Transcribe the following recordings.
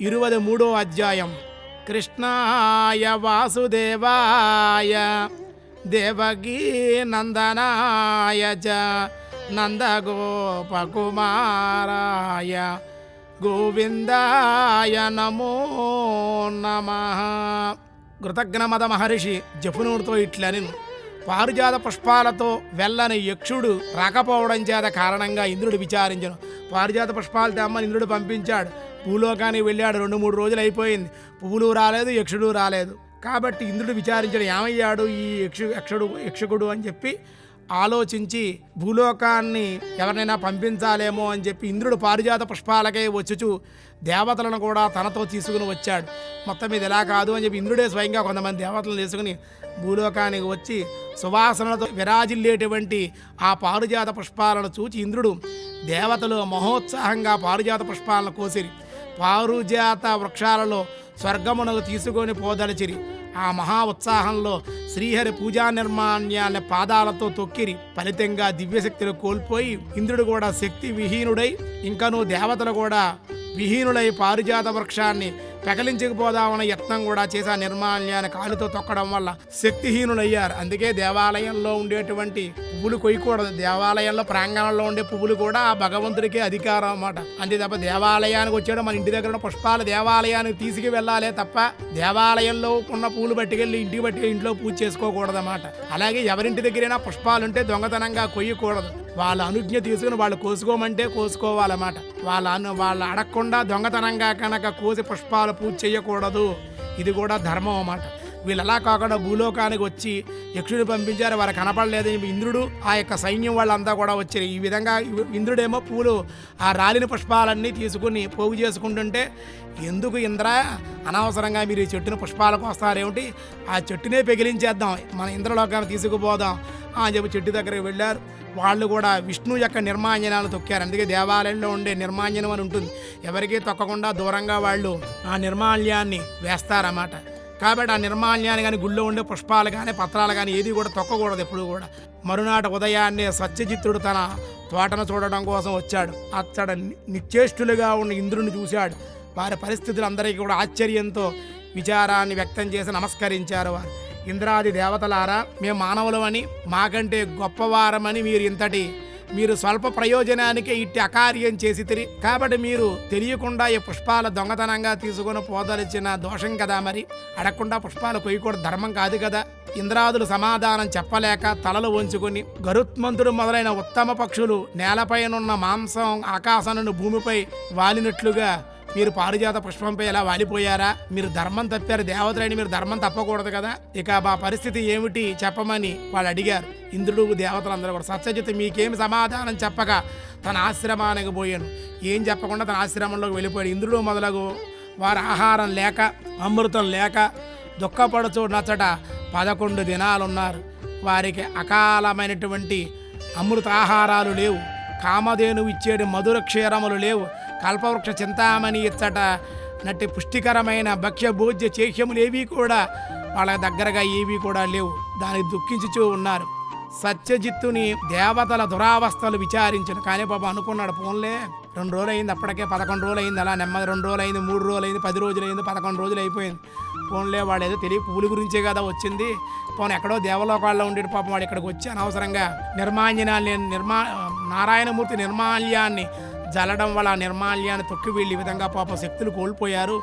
ఇరువది మూడో అధ్యాయం. కృష్ణాయ వాసుదేవాయ దేవగీ నందనాయ చ నందగోపకుమారాయ గోవిందాయ నమో నమ. కృతజ్ఞమద మహర్షి జపునుడితో ఇట్లని పారుజాత పుష్పాలతో వెళ్ళని యక్షుడు రాకపోవడం చేత కారణంగా ఇంద్రుడు విచారించను. పారిజాత పుష్పాలు తెమ్మని ఇంద్రుడు పంపించాడు. భూలోకానికి వెళ్ళాడు రెండు మూడు రోజులు అయిపోయింది. పువ్వులు రాలేదు యక్షుడు రాలేదు. కాబట్టి ఇంద్రుడు విచారించాడు ఏమయ్యాడు ఈ యక్షు యక్షుడు యక్షకుడు? అని చెప్పి ఆలోచించి భూలోకాన్ని ఎవరినైనా పంపించాలేమో అని చెప్పి ఇంద్రుడు పారిజాత పుష్పాలకే వచ్చుచు దేవతలను కూడా తనతో తీసుకుని వచ్చాడు. మొత్తం ఇది ఎలా కాదు అని చెప్పి ఇంద్రుడే స్వయంగా కొంతమంది దేవతలను తీసుకుని భూలోకానికి వచ్చి సువాసనలతో విరాజిల్లేటువంటి ఆ పారిజాత పుష్పాలను చూచి ఇంద్రుడు దేవతలు మహోత్సాహంగా పారిజాత పుష్పాలను కోసిరి. పారుజాత వృక్షాలలో స్వర్గమునకు తీసుకొని పోదలచిరి. ఆ మహా ఉత్సాహంలో శ్రీహరి పూజా నిర్మాణ్యాన్ని పాదాలతో తొక్కిరి. ఫలితంగా దివ్యశక్తులు కోల్పోయి ఇంద్రుడు కూడా శక్తి విహీనుడై ఇంకనూ దేవతలు కూడా విహీనులై పారిజాత వృక్షాన్ని పెకలించకపోదామన్న యత్నం కూడా చేసి ఆ నిర్మాల్యాన్ని కాలుతో తొక్కడం వల్ల శక్తిహీనులయ్యారు. అందుకే దేవాలయంలో ఉండేటువంటి పువ్వులు కొయ్యకూడదు. దేవాలయంలో ప్రాంగణంలో ఉండే పువ్వులు కూడా ఆ భగవంతుడికే అధికారం అన్నమాట. అంతే తప్ప దేవాలయానికి వచ్చాడు మన ఇంటి దగ్గర ఉన్న పుష్పాలు దేవాలయానికి తీసుకు వెళ్ళాలే తప్ప దేవాలయంలో ఉన్న పూలు పట్టుకెళ్ళి ఇంటికి పట్టుకెళ్ళి ఇంట్లో పూజ చేసుకోకూడదు అన్నమాట అలాగే ఎవరింటి దగ్గరైనా పుష్పాలు ఉంటే దొంగతనంగా కొయ్యకూడదు. వాళ్ళ అనుజ్ఞ తీసుకుని వాళ్ళు కోసుకోమంటే కోసుకోవాలన్నమాట. వాళ్ళ అను వాళ్ళు అడగకుండా దొంగతనంగా కనుక కోసి పుష్పాలు పూజ చేయకూడదు. ఇది కూడా ధర్మం అన్నమాట. వీళ్ళు అలా కాకుండా భూలోకానికి వచ్చి యక్షుడిని పంపించారు. వారు కనపడలేదు. ఇంద్రుడు ఆ యొక్క సైన్యం వాళ్ళంతా కూడా వచ్చారు ఈ విధంగా ఇంద్రుడేమో పూలు ఆ రాలిన పుష్పాలన్నీ తీసుకుని పోగు చేసుకుంటుంటే ఎందుకు ఇంద్ర అనవసరంగా మీరు ఈ చెట్టును పుష్పాలకు వస్తారేమిటి ఆ చెట్టునే పెగిలించేద్దాం. మన ఇంద్రలోకాన్ని తీసుకుపోదాం. అని చెప్పి చెట్టు దగ్గరికి వెళ్ళారు. వాళ్ళు కూడా విష్ణు యొక్క నిర్మాంజనాలు తొక్కారు. అందుకే దేవాలయంలో ఉండే నిర్మాంజనం అని ఉంటుంది. ఎవరికీ తొక్కకుండా దూరంగా వాళ్ళు ఆ నిర్మాల్యాన్ని వేస్తారన్నమాట. కాబట్టి ఆ నిర్మాల్యాన్ని కానీ గుళ్ళో ఉండే పుష్పాలు కానీ పత్రాలు కానీ ఏది కూడా తొక్కకూడదు ఎప్పుడు కూడా. మరునాటి ఉదయాన్నే సత్యజిత్తుడు తన తోటను చూడడం కోసం వచ్చాడు. అతడు ని- నిశ్చేష్టులుగా ఉన్న ఇంద్రుని చూశాడు. వారి పరిస్థితులు అందరికీ కూడా ఆశ్చర్యంతో విచారాన్ని వ్యక్తం చేసి నమస్కరించారు వారు. ఇంద్రాది దేవతలారా మేము మానవులమని మాకంటే గొప్పవారమని మీరు ఇంతటి మీరు స్వల్ప ప్రయోజనానికే ఇట్టి అకార్యం చేసి తిరి. కాబట్టి మీరు తెలియకుండా ఈ పుష్పాల దొంగతనంగా తీసుకొని పోదలిచిన దోషం కదా మరి. అడగకుండా పుష్పాలు కొయ్యకూడదు ధర్మం కాదు కదా. ఇంద్రాదులు సమాధానం చెప్పలేక తలలు వంచుకుని గరుత్మంతుడు మొదలైన ఉత్తమ పక్షులు నేలపైనున్న మాంసం ఆకాశాన్ని భూమిపై వాలినట్లుగా మీరు పారిజాత పుష్పంపై ఎలా వాలిపోయారా? మీరు ధర్మం తప్పారు దేవతలని మీరు ధర్మం తప్పకూడదు కదా. ఇక మా పరిస్థితి ఏమిటి చెప్పమని వాళ్ళు అడిగారు. ఇంద్రుడు దేవతలందరూ కూడా సత్యజిత్ మీకేమి సమాధానం చెప్పక తన ఆశ్రమానికి పోయాను ఏం చెప్పకుండా తన ఆశ్రమంలోకి వెళ్ళిపోయాడు. ఇంద్రుడు మొదలగు వారి ఆహారం లేక అమృతం లేక దుఃఖపడుచు నచ్చట పదకొండు దినాలున్నారు. వారికి అకాలమైనటువంటి అమృతాహారాలు లేవు. కామధేను ఇచ్చేటి మధుర క్షీరములు లేవు. కల్పవృక్ష చింతామణి ఇచ్చట నట్టి పుష్టికరమైన భక్ష్య భోజ్య చేహ్యములు ఏవి కూడా వాళ్ళ దగ్గరగా ఏవి కూడా లేవు. దానికి దుఃఖించుచూ ఉన్నారు. సత్యజిత్తుని దేవతల దురావస్థలు విచారించను. కానీ బాబు అనుకున్నాడు పోన్లే. రెండు రోజులు అయింది అప్పటికే పదకొండు రోజులు అయింది అలా నెమ్మది. రెండు రోజులు అయింది మూడు రోజులు అయింది పది రోజులు అయింది పదకొండు రోజులు అయిపోయింది. పోన్లే వాడు ఏదో తెలియ పూలు గురించే కదా వచ్చింది. పోను ఎక్కడో దేవలోకాల్లో ఉండేటి పాపం వాడు ఇక్కడికి వచ్చి అనవసరంగా నిర్మాంజనాన్ని నిర్మా నారాయణమూర్తి నిర్మాల్యాన్ని జలడం వల్ల నిర్మాల్యాన్ని తొక్కి వీళ్ళు ఈ విధంగా పాప శక్తులు కోల్పోయారు.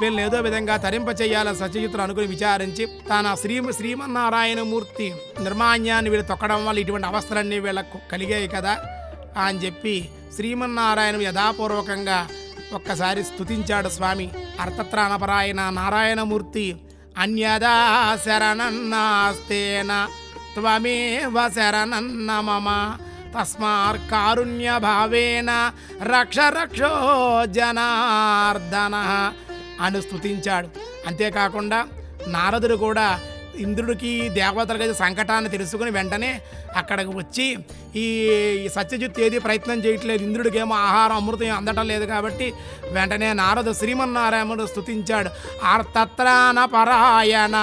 వీళ్ళని ఏదో విధంగా తరింప చేయాలని సత్యజిత్తులు అనుకుని విచారించి తన శ్రీ శ్రీమన్నారాయణమూర్తి నిర్మాణ్యాన్ని వీళ్ళు తొక్కడం వల్ల ఇటువంటి అవస్థలన్నీ వీళ్ళకు కలిగాయి కదా అని చెప్పి శ్రీమన్నారాయణ యథాపూర్వకంగా ఒక్కసారి స్తుతించాడు స్వామి. అర్థత్రాణపరాయణ నారాయణమూర్తి అన్యదా శరణన్నాస్తేన త్వమేవ శరణన్న మమ తస్మార్కారుణ్య భావేన రక్ష రక్షో జనార్దన. ఆయన స్తుతించాడు. అంతేకాకుండా నారదుడు కూడా ఇంద్రుడికి దేవతలకి సంకటాన్ని తెలుసుకుని వెంటనే అక్కడికి వచ్చి ఈ సత్యజిత్ ఏది ప్రయత్నం చేయట్లేదు ఇంద్రుడికి ఏమో ఆహారం అమృతం అందటం లేదు కాబట్టి వెంటనే నారదు శ్రీమన్నారాయణుడు స్థుతించాడు ఆర్తత్రాన పరాయణ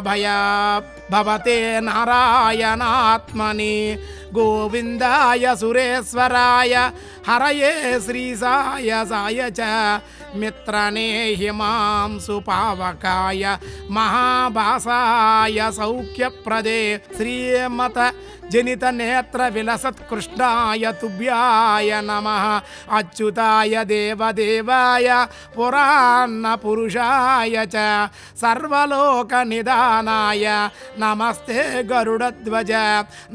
భయ భవతే నారాయణాత్మని गोविन्दाय सुरेश्वराय हरये श्रीसाय साय च मित्रनेहि माँ सुपावकाय महाभासाय सौख्यप्रदे श्रीमत जनितनेत्रविलसत्कृष्णाय तुभ्याय नमः। अच्युताय देवदेवाय पुरान्नपुरुषाय च। सर्वलोकनिदानाय नमस्ते गरुडध्वज।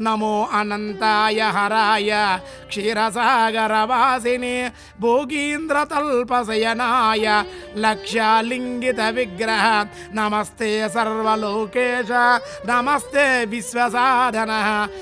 नमो अनंताय हराय। क्षीरसागरवासिनि भोगीन्द्रतल्पशयनाय लक्ष्यालिङ्गितविग्रह। नमस्ते सर्वलोकेश। नमस्ते विश्वसाधनः।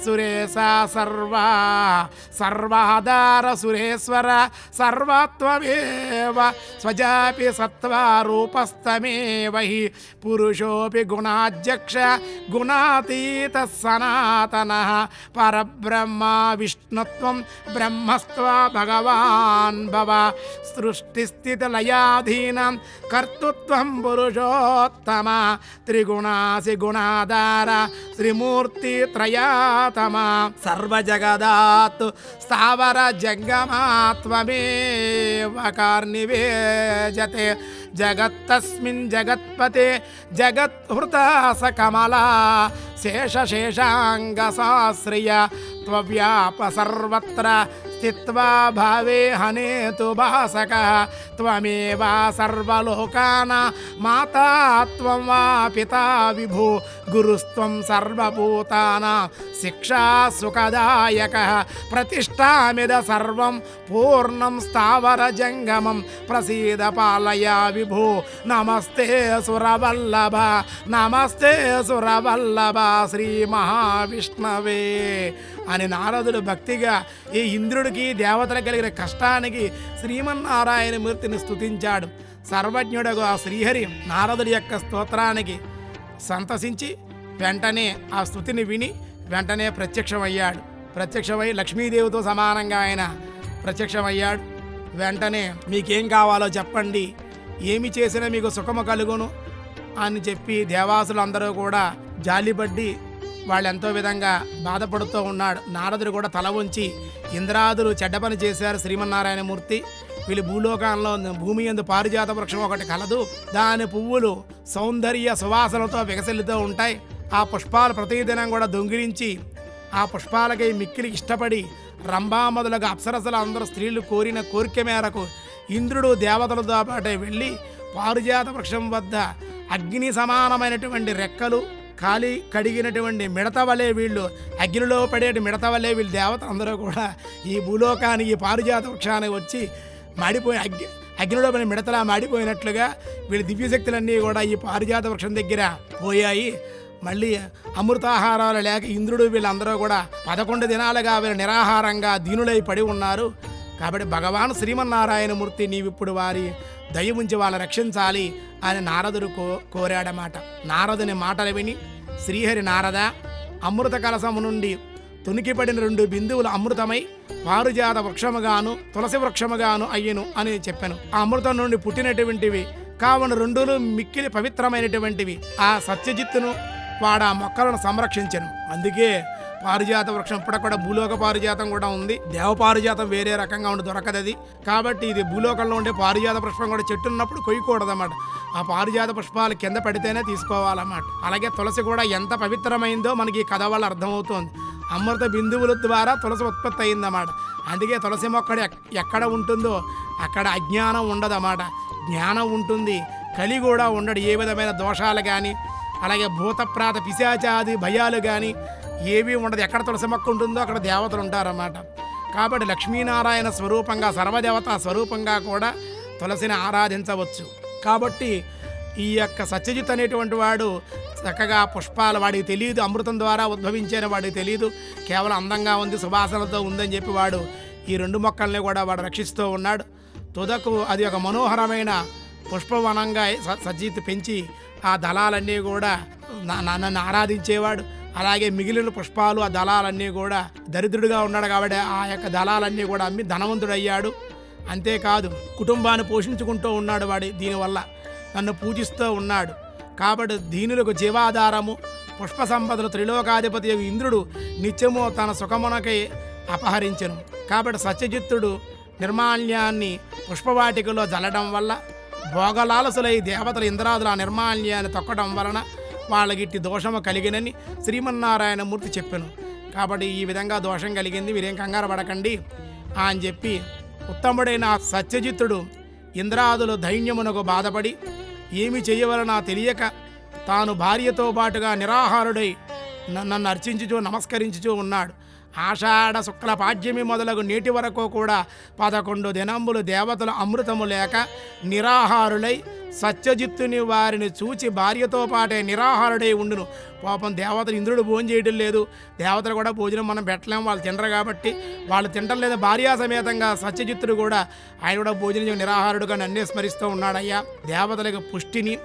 విగ్రహ సురేశ సర్వా సర్వాధార సురేశ్వర సర్వత్వమేవ స్వజాపి సత్వరూపస్తమేవ హి పురుషోపి గుణాధ్యక్ష గుణాతీత సనాతన పరబ్రహ్మ విష్ణుత్వం బ్రహ్మస్త్వ భగవాన్ భవ సృష్టిస్థితిలయాధీనం కర్తృత్వం పురుషోత్తమ త్రిగుణాసి గుణాధార త్రిమూర్తి త్రయా सर्वतमा सर्वजगदात् स्थावरजङ्गमात्ममेव कार्निवेजते। जगत्तस्मिन् जगत्पते जगत्हृतासकमला शेषशेषाङ्गसाश्रिय त्वव्याप सर्वत्र स्थित्वा भावे हनेतु भासकः। त्वमेव सर्वलोकाना माता त्वं पिता विभु గురుస్త్వం సర్వభూతాన శిక్షా సుఖదాయక ప్రతిష్టామిద సర్వం పూర్ణం స్థావర జంగమం ప్రసీద పాలయ విభు నమస్తే సురవల్లభ నమస్తే సురవల్లభ శ్రీ మహావిష్ణవే అని నారదుడు భక్తిగా ఈ ఇంద్రుడికి దేవతలకు కలిగిన కష్టానికి శ్రీమన్నారాయణ మూర్తిని స్తుతించాడు. సర్వజ్ఞుడగు ఆ శ్రీహరి నారదుడి యొక్క స్తోత్రానికి సంతసించి వెంటనే ఆ స్థుతిని విని వెంటనే ప్రత్యక్షమయ్యాడు. ప్రత్యక్షమై లక్ష్మీదేవితో సమానంగా ఆయన ప్రత్యక్షమయ్యాడు. వెంటనే మీకేం కావాలో చెప్పండి. ఏమి చేసినా మీకు సుఖము కలుగును అని చెప్పి దేవాసులు అందరూ కూడా జాలిపడ్డి వాళ్ళు ఎంతో విధంగా బాధపడుతూ ఉన్నాడు. నారదుడు కూడా తల ఉంచి ఇంద్రాదులు చెడ్డ పని చేశారు శ్రీమన్నారాయణమూర్తి వీళ్ళు భూలోకంలో భూమి ఎందు పారిజాత వృక్షం ఒకటి కలదు. దాని పువ్వులు సౌందర్య సువాసనతో వికసిల్లుతూ ఉంటాయి. ఆ పుష్పాలు ప్రతిదినం కూడా దొంగిలించి ఆ పుష్పాలకై మిక్కిలి ఇష్టపడి రంభా అప్సరసలు అందరూ స్త్రీలు కోరిన కోరిక మేరకు ఇంద్రుడు దేవతలతో పాటే వెళ్ళి పారిజాత వృక్షం వద్ద అగ్ని సమానమైనటువంటి రెక్కలు ఖాళీ కడిగినటువంటి మిడత వలె వీళ్ళు అగ్నిలో పడేటి మిడత వలె వీళ్ళు దేవత అందరూ కూడా ఈ భూలోకానికి పారిజాత వృక్షానికి వచ్చి మాడిపోయి అగ్ని అగ్నిలో పడిన మిడతలా మాడిపోయినట్లుగా వీళ్ళ దివ్యశక్తులన్నీ కూడా ఈ పారిజాత వృక్షం దగ్గర పోయాయి. మళ్ళీ అమృతాహారాలు లేక ఇంద్రుడు వీళ్ళందరూ కూడా పదకొండు దినాలుగా వీళ్ళు నిరాహారంగా దీనులై పడి ఉన్నారు. కాబట్టి భగవాన్ శ్రీమన్నారాయణమూర్తి నీవిప్పుడు వారి దయ ఉంచి వాళ్ళని రక్షించాలి. అని నారదుడు కో కోరాడమాట. నారదుని మాటలు విని శ్రీహరి నారద అమృత కలసము నుండి తునికిపడిన రెండు బిందువులు అమృతమై పారుజాత వృక్షముగాను తులసి వృక్షముగాను అయ్యను అని చెప్పాను. ఆ అమృతం నుండి పుట్టినటువంటివి కావున రెండులు మిక్కిలి పవిత్రమైనటువంటివి. ఆ సత్యజిత్తును వాడు ఆ మొక్కలను సంరక్షించను. అందుకే పారిజాత వృక్షం. ఇప్పుడు కూడా భూలోక పారిజాతం కూడా ఉంది. దేవ పారిజాతం వేరే రకంగా ఉండి దొరకదు అది కాబట్టి ఇది భూలోకంలో ఉండే పారిజాత పుష్పం కూడా చెట్టు ఉన్నప్పుడు కొయ్యకూడదన్నమాట. ఆ పారిజాత పుష్పాలు కింద పడితేనే తీసుకోవాలన్నమాట. అలాగే తులసి కూడా ఎంత పవిత్రమైందో మనకి ఈ కథ వల్ల అర్థమవుతోంది. అమృత బిందువుల ద్వారా తులసి ఉత్పత్తి అయిందన్నమాట. అందుకే తులసి మొక్కడు ఎక్కడ ఉంటుందో అక్కడ అజ్ఞానం ఉండదన్నమాట. జ్ఞానం ఉంటుంది. కలి కూడా ఉండడు. ఏ విధమైన దోషాలు కానీ అలాగే భూతప్రాత పిశాచాది భయాలు కానీ ఏమీ ఉండదు. ఎక్కడ తులసి మొక్క ఉంటుందో అక్కడ దేవతలు ఉంటారన్నమాట. కాబట్టి లక్ష్మీనారాయణ స్వరూపంగా సర్వదేవత స్వరూపంగా కూడా తులసిని ఆరాధించవచ్చు. కాబట్టి ఈ యొక్క సత్యజిత్ అనేటువంటి వాడు చక్కగా పుష్పాలు వాడికి తెలియదు అమృతం ద్వారా ఉద్భవించిన వాడికి తెలియదు కేవలం అందంగా ఉంది సువాసనతో ఉందని చెప్పి వాడు ఈ రెండు మొక్కల్ని కూడా వాడు రక్షిస్తూ ఉన్నాడు. తుదకు అది ఒక మనోహరమైన పుష్పవనంగా స- సజ్జిత్ పెంచి ఆ దళాలన్నీ కూడా నా- నన్ను ఆరాధించేవాడు. అలాగే మిగిలిన పుష్పాలు ఆ దళాలన్నీ కూడా దరిద్రుడిగా ఉన్నాడు కాబట్టి ఆ యొక్క దళాలన్నీ కూడా అమ్మి ధనవంతుడయ్యాడు. అంతేకాదు కుటుంబాన్ని పోషించుకుంటూ ఉన్నాడు వాడి దీనివల్ల. నన్ను పూజిస్తూ ఉన్నాడు. కాబట్టి దీనులకు జీవాధారము పుష్ప సంపదలు త్రిలోకాధిపతి ఇంద్రుడు నిత్యము తన సుఖమునకై అపహరించను. కాబట్టి సత్యజిత్తుడు నిర్మాల్యాన్ని పుష్పవాటికలో జల్లడం వల్ల భోగలాలసులై దేవతల ఇంద్రాదుల ఆ నిర్మాల్యాన్ని తొక్కడం వలన వాళ్ళకిట్టి దోషము కలిగినని శ్రీమన్నారాయణమూర్తి చెప్పాను. కాబట్టి ఈ విధంగా దోషం కలిగింది మీరేం కంగారు పడకండి అని చెప్పి ఉత్తముడైన సత్యజిత్తుడు ఇంద్రాదులు దైన్యమునకు బాధపడి ఏమి చేయవలనా తెలియక తాను భార్యతో పాటుగా నిరాహారుడై నన్ను అర్చించుచూ నమస్కరించుచూ ఉన్నాడు. ఆషాఢ శుక్ల పాడ్యమి మొదలగు నేటి వరకు కూడా పదకొండు దినంబులు దేవతలు అమృతము లేక నిరాహారులై సత్యజిత్తుని వారిని చూచి భార్యతో పాటే నిరాహారుడై ఉండును. పాపం దేవతలు ఇంద్రుడు భోజనం చేయడం లేదు. దేవతలు కూడా భోజనం మనం పెట్టలేము వాళ్ళు తినరు కాబట్టి వాళ్ళు తింటం లేదు. భార్యా సమేతంగా సత్యజిత్తుడు కూడా ఆయన కూడా భోజనం నిరాహారుడుగా నన్నే స్మరిస్తూ ఉన్నాడయ్యా. దేవతలకు పుష్టిని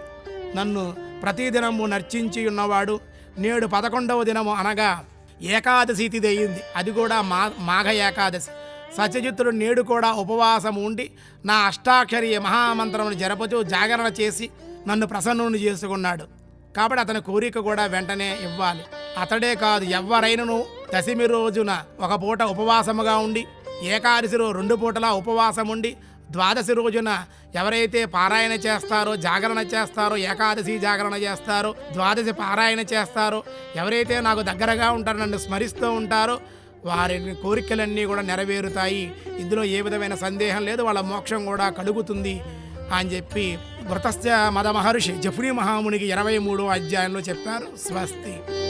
నన్ను ప్రతిదినము నర్చించి ఉన్నవాడు. నేడు పదకొండవ దినము అనగా ఏకాదశి తిది అయ్యింది అది కూడా మా మాఘ ఏకాదశి. సత్యజిత్తుడు నేడు కూడా ఉపవాసం ఉండి నా అష్టాక్షరి మహామంత్రమును జరపచూ జాగరణ చేసి నన్ను ప్రసన్నుని చేసుకున్నాడు. కాబట్టి అతని కోరిక కూడా వెంటనే ఇవ్వాలి. అతడే కాదు ఎవ్వరైనను దశమి రోజున ఒక పూట ఉపవాసముగా ఉండి ఏకాదశిలో రెండు పూటలా ఉపవాసం ఉండి ద్వాదశి రోజున ఎవరైతే పారాయణ చేస్తారో జాగరణ చేస్తారో ఏకాదశి జాగరణ చేస్తారో ద్వాదశి పారాయణ చేస్తారో ఎవరైతే నాకు దగ్గరగా ఉంటారో నన్ను స్మరిస్తూ ఉంటారో వారి కోరికలన్నీ కూడా నెరవేరుతాయి. ఇందులో ఏ విధమైన సందేహం లేదు. వాళ్ళ మోక్షం కూడా కలుగుతుంది అని చెప్పి వ్రతస్థ మద మహర్షి జఫ్రీ మహామునికి ఇరవై మూడో అధ్యాయంలో చెప్పారు. స్వస్తి.